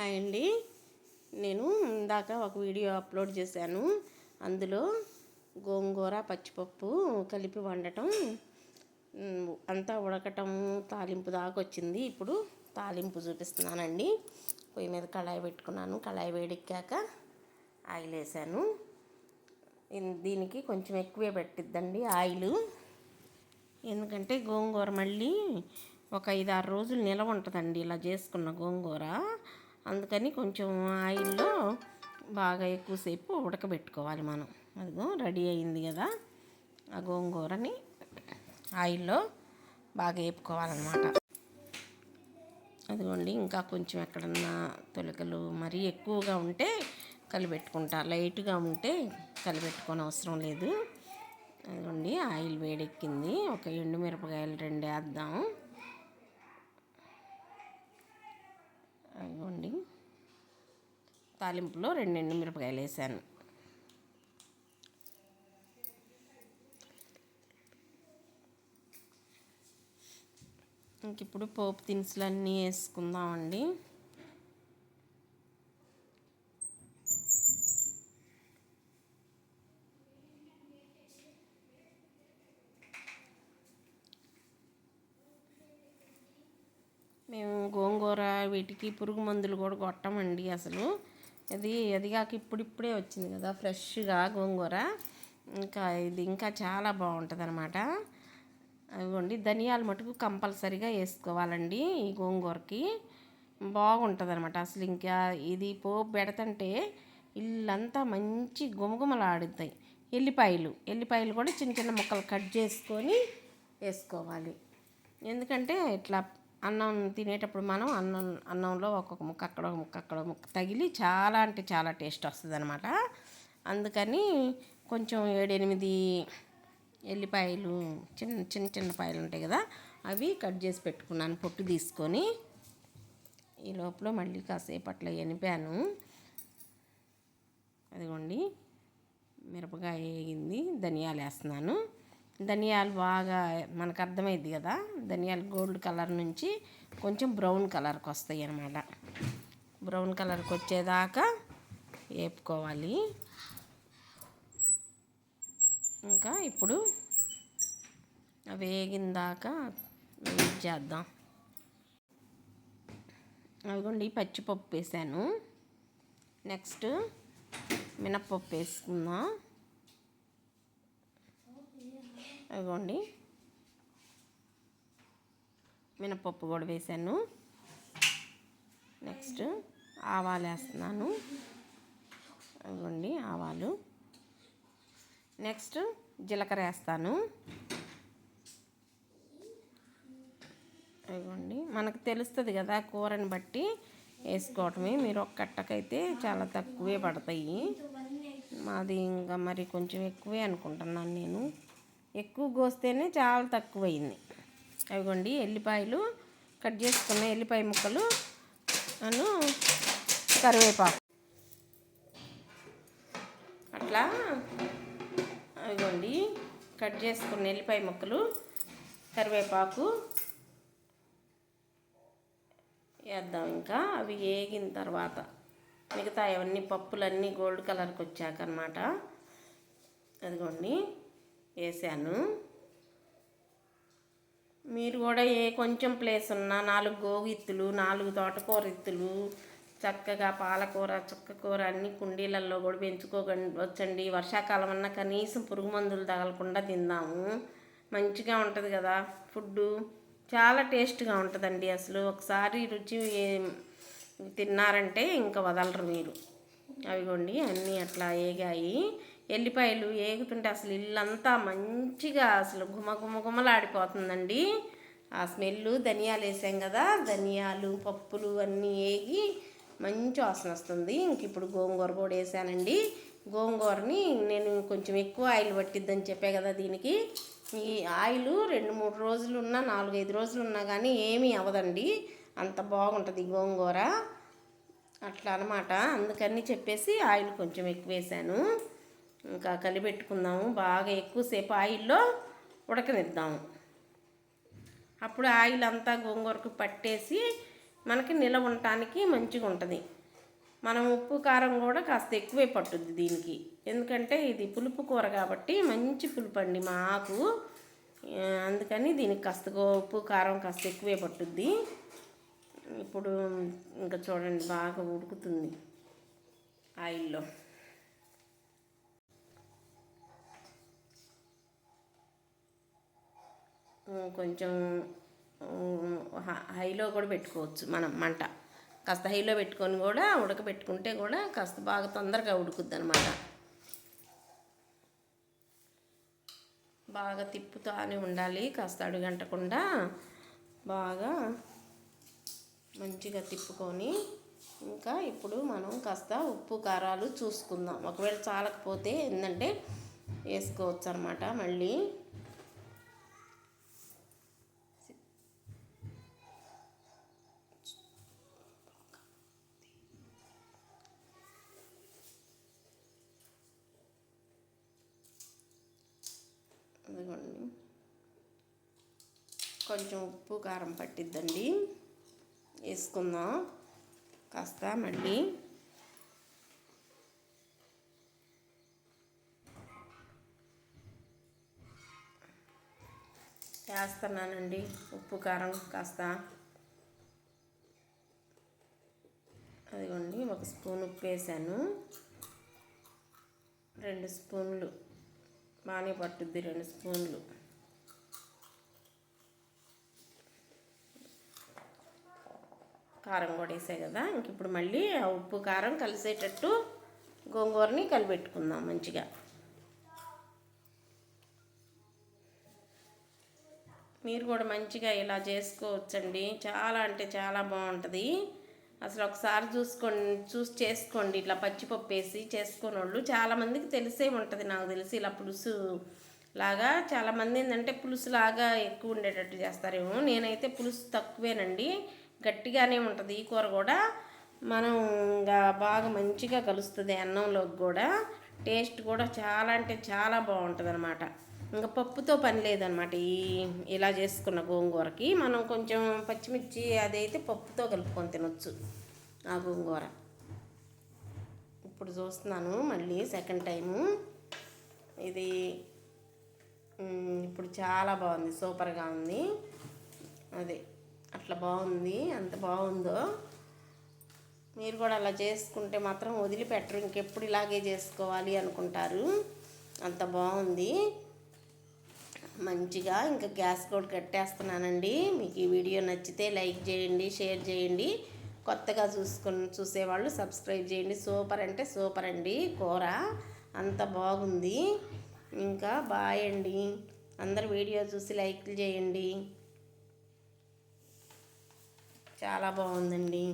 Hi అండి. నేను ఇందాక ఒక వీడియో అప్లోడ్ చేశాను. అందులో గోంగూర పచ్చిపప్పు కలిపి వండటం అంతా ఉడకటం తాలింపు దాకా వచ్చింది. ఇప్పుడు తాలింపు చూపిస్తున్నానండి. పొయ్యి మీద కళాయి పెట్టుకున్నాను. కళాయి వేడెక్కాక ఆయిల్ వేసాను. దీనికి కొంచెం ఎక్కువే పెట్టిద్దండి ఆయిల్. ఎందుకంటే గోంగూర మళ్ళీ ఒక ఐదు ఆరు రోజులు నిలవ ఉంటుందండి ఇలా చేసుకున్న గోంగూర. అందుకని కొంచెం ఆయిల్లో బాగా ఎక్కువసేపు ఉడకబెట్టుకోవాలి మనం. అదిగో రెడీ అయింది కదా. ఆ గోంగూరని ఆయిల్లో బాగా వేపుకోవాలన్నమాట. అదిగోండి ఇంకా కొంచెం ఎక్కడన్నా తొలకలు మరీ ఎక్కువగా ఉంటే కలిపెట్టుకుంటా. లైట్గా ఉంటే కలిపెట్టుకోని అవసరం లేదు. అదిగోండి ఆయిల్ వేడెక్కింది. ఒక ఎండు మిరపకాయలు రెండు వేద్దాం. ఇవ్వండి. తాలింపులో రెండు ఎండు మిరపకాయలు వేసాను. ఇంక ఇప్పుడు పోపు దినుసులు అన్నీ వేసుకుందామండి మేము గోంగూర వీటికి పురుగు మందులు కూడా కొట్టమండి అసలు. ఇది అదిగాక ఇప్పుడిప్పుడే వచ్చింది కదా ఫ్రెష్గా గోంగూర. ఇంకా ఇది ఇంకా చాలా బాగుంటుంది అనమాట అదిగోండి ధనియాలు మటుకు కంపల్సరీగా వేసుకోవాలండి ఈ గోంగూరకి. బాగుంటుంది అనమాట అసలు ఇంకా ఇది పోపు పెడతంటే ఇల్లంతా మంచి గుమగుమలాడుతాయి. ఎల్లిపాయలు ఎల్లిపాయలు కూడా చిన్న చిన్న ముక్కలు కట్ చేసుకొని వేసుకోవాలి. ఎందుకంటే ఇట్లా అన్నం తినేటప్పుడు మనం అన్నం అన్నంలో ఒక్కొక్క ముక్క అక్కడ ఒక ముక్క అక్కడ ముక్క తగిలి చాలా అంటే చాలా టేస్ట్ వస్తుంది అనమాట అందుకని కొంచెం ఏడెనిమిది ఎల్లిపాయలు చిన్న చిన్న చిన్న పాయలు ఉంటాయి కదా అవి కట్ చేసి పెట్టుకున్నాను. పొట్టు తీసుకొని ఈ లోపల మళ్ళీ కాసేపు అట్లా ఎనిపాను. అదిగోండి మిరపకాయ వేగింది ధనియాలు వేస్తున్నాను. ధనియాలు బాగా మనకు అర్థమైంది కదా? ధనియాలు గోల్డ్ కలర్ నుంచి కొంచెం బ్రౌన్ కలర్కి వస్తాయి అన్నమాట. బ్రౌన్ కలర్కి వచ్చేదాకా వేపుకోవాలి. ఇంకా ఇప్పుడు వేగిందాకా వేగిన దాకా వెయిట్ చేద్దాం. అదిగోండి పచ్చిపప్పు వేసాను. నెక్స్ట్ మినప్పప్పు వేసుకుందాం. ఇదిగోండి మినపప్పు కూడా వేసాను. నెక్స్ట్ ఆవాలు వేస్తున్నాను. ఇవ్వండి ఆవాలు. నెక్స్ట్ జీలకర్ర వేస్తాను. ఇవ్వండి. మనకు తెలుస్తుంది కదా కూరని బట్టి వేసుకోవటమే. మీరు ఒక కట్టకైతే చాలా తక్కువే పడతాయి. మాది ఇంకా మరి కొంచెం ఎక్కువే అనుకుంటున్నాను నేను. ఎక్కువ కోస్తేనే చాలా తక్కువైంది. అవిగోండి ఎల్లిపాయలు కట్ చేసుకున్న ఎల్లిపాయ ముక్కలు అను కరివేపాకు. అట్లా అవిగోండి కట్ చేసుకున్న ఎల్లిపాయ ముక్కలు కరివేపాకు వేద్దాం ఇంకా. అవి వేగిన తర్వాత మిగతా అవన్నీ పప్పులన్నీ గోల్డ్ కలర్కి వచ్చాక అనమాట అదిగోండి వేసాను మీరు కూడా ఏ కొంచెం ప్లేస్ ఉన్నా నాలుగు గోగు ఇత్తులు నాలుగు తోటకూర ఇత్తులు చక్కగా పాలకూర చుక్కకూర అన్ని కుండీలలో కూడా పెంచుకోకండి వచ్చండి. వర్షాకాలం అన్నా కనీసం పురుగు మందులు తగలకుండా తిందాము. మంచిగా ఉంటుంది కదా ఫుడ్డు. చాలా టేస్ట్గా ఉంటుందండి అసలు. ఒకసారి రుచి తిన్నారంటే ఇంకా వదలరు మీరు. అవిగోండి అన్నీ అట్లా ఏగాయి. ఎల్లిపాయలు ఏగుతుంటే అసలు ఇల్లంతా మంచిగా అసలు గుమ గుమ గుమలాడిపోతుందండి ఆ స్మెల్ ధనియాలు వేసాం కదా ధనియాలు పప్పులు అన్నీ వేగి మంచి వాసన వస్తుంది. ఇంక ఇప్పుడు గోంగూర కూడా వేసానండి. గోంగూరని నేను కొంచెం ఎక్కువ ఆయిల్ పట్టిద్దని చెప్పే కదా దీనికి. ఈ ఆయిల్ రెండు మూడు రోజులు ఉన్నా నాలుగైదు రోజులు ఉన్నా కానీ ఏమీ అవ్వదండి. అంత బాగుంటుంది గోంగూర. అట్లా అనమాట అందుకని చెప్పేసి ఆయిల్ కొంచెం ఎక్కువ వేసాను. ఇంకా కలిపెట్టుకుందాము. బాగా ఎక్కువసేపు ఆయిల్లో ఉడకనిద్దాము. అప్పుడు ఆయిల్ అంతా గోంగూరకు పట్టేసి మనకి నిలవ ఉండటానికి మంచిగా ఉంటుంది. మనం ఉప్పు కారం కూడా కాస్త ఎక్కువే పట్టుద్ది దీనికి. ఎందుకంటే ఇది పులుపు కూర కాబట్టి మంచి పులుపు అండి మా ఆకు అందుకని దీనికి కాస్త ఉప్పు కారం కాస్త ఎక్కువే పట్టుద్ది. ఇప్పుడు ఇంకా చూడండి బాగా ఉడుకుతుంది ఆయిల్లో. కొంచెం హైలో కూడా పెట్టుకోవచ్చు మనం మంట. కాస్త హైలో పెట్టుకొని కూడా ఉడకబెట్టుకుంటే కూడా కాస్త బాగా తొందరగా ఉడుకుద్ది అనమాట బాగా తిప్పుతానే ఉండాలి కాస్త అడుగంటకుండా బాగా మంచిగా తిప్పుకొని ఇంకా ఇప్పుడు మనం కాస్త ఉప్పు కారాలు చూసుకుందాం. ఒకవేళ చాలకపోతే ఏంటంటే వేసుకోవచ్చు అనమాట మళ్ళీ అదిగోండి కొంచెం ఉప్పు కారం పట్టిద్దండి. వేసుకుందాం. కాస్త మళ్ళీ. వేస్తున్నానండి ఉప్పు కారం కాస్త. అదిగోండి ఒక స్పూన్ ఉప్పు వేసాను. రెండు స్పూన్లు. బాగానే పట్టుద్ది రెండు స్పూన్లు. కారం కూడా వేసాయి కదా. ఇంక ఇప్పుడు మళ్ళీ ఆ ఉప్పు కారం కలిసేటట్టు గోంగూరని కలిపెట్టుకుందాం మంచిగా. మీరు కూడా మంచిగా ఇలా చేసుకోవచ్చండి. చాలా అంటే చాలా బాగుంటుంది. అసలు ఒకసారి చూసుకోండి చూసి చేసుకోండి. ఇట్లా పచ్చిపప్పు వేసి చేసుకుని వాళ్ళు చాలామందికి తెలిసే ఉంటుంది నాకు తెలిసి. ఇలా పులుసు లాగా చాలామంది ఏంటంటే పులుసు లాగా ఎక్కువ ఉండేటట్టు చేస్తారేమో. నేనైతే పులుసు తక్కువేనండి. గట్టిగానే ఉంటుంది. ఈ కూర కూడా మనం ఇంకా బాగా మంచిగా కలుస్తుంది అన్నంలోకి కూడా. టేస్ట్ కూడా చాలా అంటే చాలా బాగుంటుంది అనమాట ఇంకా పప్పుతో పని లేదనమాట ఈ ఇలా చేసుకున్న గోంగూరకి. మనం కొంచెం పచ్చిమిర్చి అదైతే పప్పుతో కలుపుకొని తినొచ్చు ఆ గోంగూర. ఇప్పుడు చూస్తున్నాను మళ్ళీ సెకండ్ టైము. ఇది ఇప్పుడు చాలా బాగుంది. సూపర్గా ఉంది. అదే. అట్లా బాగుంది. అంత బాగుందో. మీరు కూడా అలా చేసుకుంటే మాత్రం వదిలిపెట్టరు. ఇంకెప్పుడు ఇలాగే చేసుకోవాలి అనుకుంటారు. అంత బాగుంది. మంచిగా ఇంకా గ్యాస్ కూడా కట్టేస్తున్నానండి. మీకు ఈ వీడియో నచ్చితే లైక్ చేయండి షేర్ చేయండి. కొత్తగా చూసుకొని చూసేవాళ్ళు సబ్స్క్రైబ్ చేయండి. సూపర్ అంటే సూపర్ అండి. కూర అంత బాగుంది. ఇంకా బాయ్ అండి. అందరు వీడియో చూసి లైక్లు చేయండి. చాలా బాగుందండి.